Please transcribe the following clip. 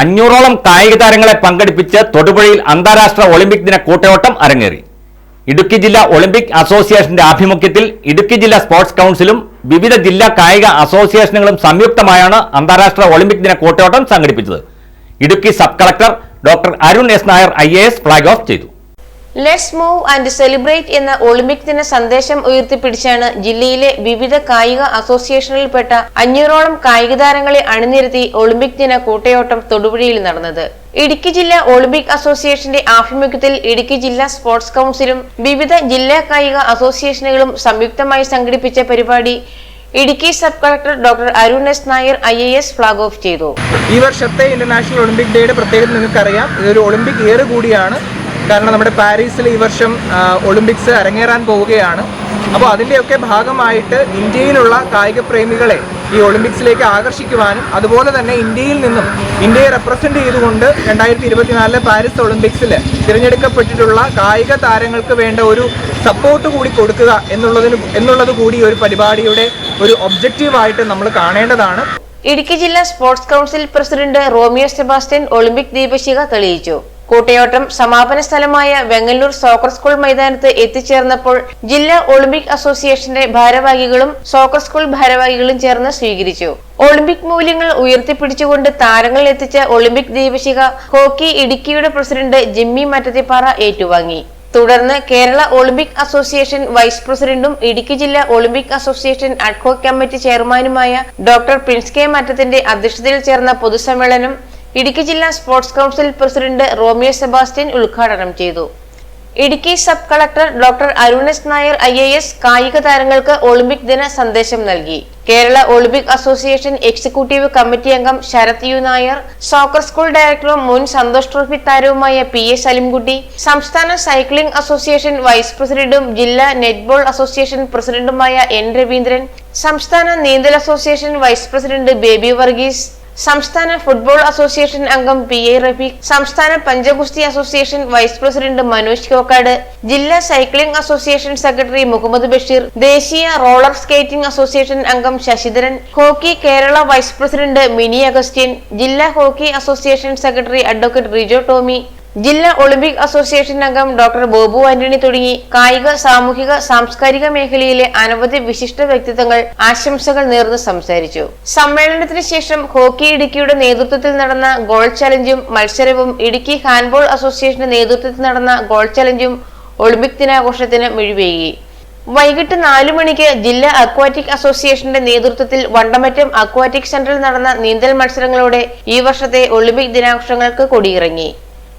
അഞ്ഞൂറോളം കായിക താരങ്ങളെ പങ്കെടുപ്പിച്ച് തൊടുപുഴയിൽ അന്താരാഷ്ട്ര ഒളിമ്പിക് ദിന കൂട്ടയോട്ടം അരങ്ങേറി. ഇടുക്കി ജില്ലാ ഒളിമ്പിക് അസോസിയേഷന്റെ ആഭിമുഖ്യത്തിൽ ഇടുക്കി ജില്ലാ സ്പോർട്സ് കൗൺസിലും വിവിധ ജില്ലാ കായിക അസോസിയേഷനുകളും സംയുക്തമായാണ് അന്താരാഷ്ട്ര ഒളിമ്പിക് ദിന കൂട്ടയോട്ടം സംഘടിപ്പിച്ചത്. Idukki sub collector doctor Arun S Nair I flag off ചെയ്തു. ലെറ്റ്സ് മൂവ് ആൻഡ് സെലിബ്രേറ്റ് എന്ന ഒളിമ്പിക് ദിന സന്ദേശം ഉയർത്തിപ്പിടിച്ചാണ് ജില്ലയിലെ വിവിധ കായിക അസോസിയേഷനിൽപ്പെട്ട അഞ്ഞൂറോളം കായിക താരങ്ങളെ അണിനിരത്തി ഒളിമ്പിക് ദിന കൂട്ടയോട്ടം തൊടുപുഴയിൽ നടന്നത്. ഇടുക്കി ജില്ലാ ഒളിമ്പിക് അസോസിയേഷന്റെ ആഭിമുഖ്യത്തിൽ ഇടുക്കി ജില്ലാ സ്പോർട്സ് കൗൺസിലും വിവിധ ജില്ലാ കായിക അസോസിയേഷനുകളും സംയുക്തമായി സംഘടിപ്പിച്ച പരിപാടി Idukki sub collector doctor Arun S Nair I A S flag off ചെയ്തു. ഈ വർഷത്തെ ഇന്റർനാഷണൽ ഒളിമ്പിക് ഡേയുടെ പ്രത്യേകത നിങ്ങൾക്കറിയാം. ഇതൊരു ഒളിമ്പിക് ഇയർ കൂടിയാണ്. കാരണം നമ്മുടെ പാരീസിൽ ഈ വർഷം ഒളിമ്പിക്സ് അരങ്ങേറാൻ പോവുകയാണ്. അപ്പോൾ അതിന്റെയൊക്കെ ഭാഗമായിട്ട് ഇന്ത്യയിലുള്ള കായിക പ്രേമികളെ ഈ ഒളിമ്പിക്സിലേക്ക് ആകർഷിക്കുവാനും അതുപോലെ തന്നെ ഇന്ത്യയിൽ നിന്നും ഇന്ത്യയെ റെപ്രസെന്റ് ചെയ്തുകൊണ്ട് രണ്ടായിരത്തി ഇരുപത്തിനാലിലെ പാരീസ് ഒളിമ്പിക്സിൽ തിരഞ്ഞെടുക്കപ്പെട്ടിട്ടുള്ള കായിക താരങ്ങൾക്ക് വേണ്ട ഒരു സപ്പോർട്ട് കൂടി കൊടുക്കുക എന്നുള്ളതിന് എന്നുള്ളത് കൂടി ഒരു പരിപാടിയുടെ ഒരു ഒബ്ജക്റ്റീവായിട്ട് നമ്മൾ കാണേണ്ടതാണ്. ഇടുക്കി ജില്ലാ sports council president Romeo Sebastian Olympic ദീപശിഖ തെളിയിച്ചു. കൂട്ടയോട്ടം സമാപന സ്ഥലമായ വെങ്ങല്ലൂർ സോക്കർ സ്കൂൾ മൈതാനത്ത് എത്തിച്ചേർന്നപ്പോൾ ജില്ലാ ഒളിമ്പിക് അസോസിയേഷന്റെ ഭാരവാഹികളും സോക്കർ സ്കൂൾ ഭാരവാഹികളും ചേർന്ന് സ്വീകരിച്ചു. ഒളിമ്പിക് മൂല്യങ്ങൾ ഉയർത്തിപ്പിടിച്ചുകൊണ്ട് താരങ്ങൾ എത്തിച്ച ഒളിമ്പിക് ദീപശിഖ ഹോക്കി ഇടുക്കിയുടെ പ്രസിഡന്റ് ജിമ്മി മറ്റത്തിപ്പാറ ഏറ്റുവാങ്ങി. തുടർന്ന് കേരള ഒളിമ്പിക് അസോസിയേഷൻ വൈസ് പ്രസിഡന്റും ഇടുക്കി ജില്ലാ Olympic association ad hoc committee ചെയർമാനുമായ ഡോക്ടർ പ്രിൻസ് കെ മറ്റത്തിന്റെ അധ്യക്ഷതയിൽ ചേർന്ന പൊതുസമ്മേളനം ഇടുക്കി ജില്ലാ sports council president Romeo Sebastian ഉദ്ഘാടനം ചെയ്തു. Idukki sub collector doctor Arun S Nair I A S കായിക താരങ്ങൾക്ക് ഒളിമ്പിക് ദിന സന്ദേശം നൽകി. Kerala Olympic association executive committee അംഗം Sarath U Nair soccer school ഡയറക്ടറും മുൻ സന്തോഷ് ട്രോഫി താരവുമായ പി എ സലിംകുട്ടി സംസ്ഥാന സൈക്ലിംഗ് അസോസിയേഷൻ വൈസ് പ്രസിഡന്റും ജില്ലാ നെറ്റ്ബോൾ അസോസിയേഷൻ പ്രസിഡന്റുമായ എൻ രവീന്ദ്രൻ സംസ്ഥാന നീന്തൽ association vice president Baby Varghese സംസ്ഥാന ഫുട്ബോൾ അസോസിയേഷൻ അംഗം പി എ റഫീഖ് സംസ്ഥാന പഞ്ചഗുസ്തി association vice president Manoj Kokkad ജില്ലാ cycling association secretary Muhammad Basheer ദേശീയ റോളർ സ്കേറ്റിംഗ് അസോസിയേഷൻ അംഗം Sasidharan hockey Kerala vice president Mini Augustine ജില്ലാ hockey association secretary advocate Rijo Tomy ജില്ലാ Olympic association അംഗം doctor Bobu Antony തുടങ്ങി കായിക സാമൂഹിക സാംസ്കാരിക മേഖലയിലെ അനവധി വിശിഷ്ട വ്യക്തിത്വങ്ങൾ ആശംസകൾ നേർന്ന് സംസാരിച്ചു. സമ്മേളനത്തിന് ശേഷം ഹോക്കി ഇടുക്കിയുടെ നേതൃത്വത്തിൽ നടന്ന ഗോൾ ചലഞ്ചും മത്സരവും ഇടുക്കി ഹാൻഡ്ബോൾ അസോസിയേഷന്റെ നേതൃത്വത്തിൽ നടന്ന ഗോൾ ചലഞ്ചും ഒളിമ്പിക് ദിനാഘോഷത്തിന് മിഴിവേകി. വൈകിട്ട് നാലു മണിക്ക് ജില്ലാ അക്വാറ്റിക് അസോസിയേഷന്റെ നേതൃത്വത്തിൽ വണ്ടമറ്റം അക്വാറ്റിക് സെന്ററിൽ നടന്ന നീന്തൽ മത്സരങ്ങളോടെ ഈ വർഷത്തെ ഒളിമ്പിക് ദിനാഘോഷങ്ങൾക്ക് കൊടിയിറങ്ങി.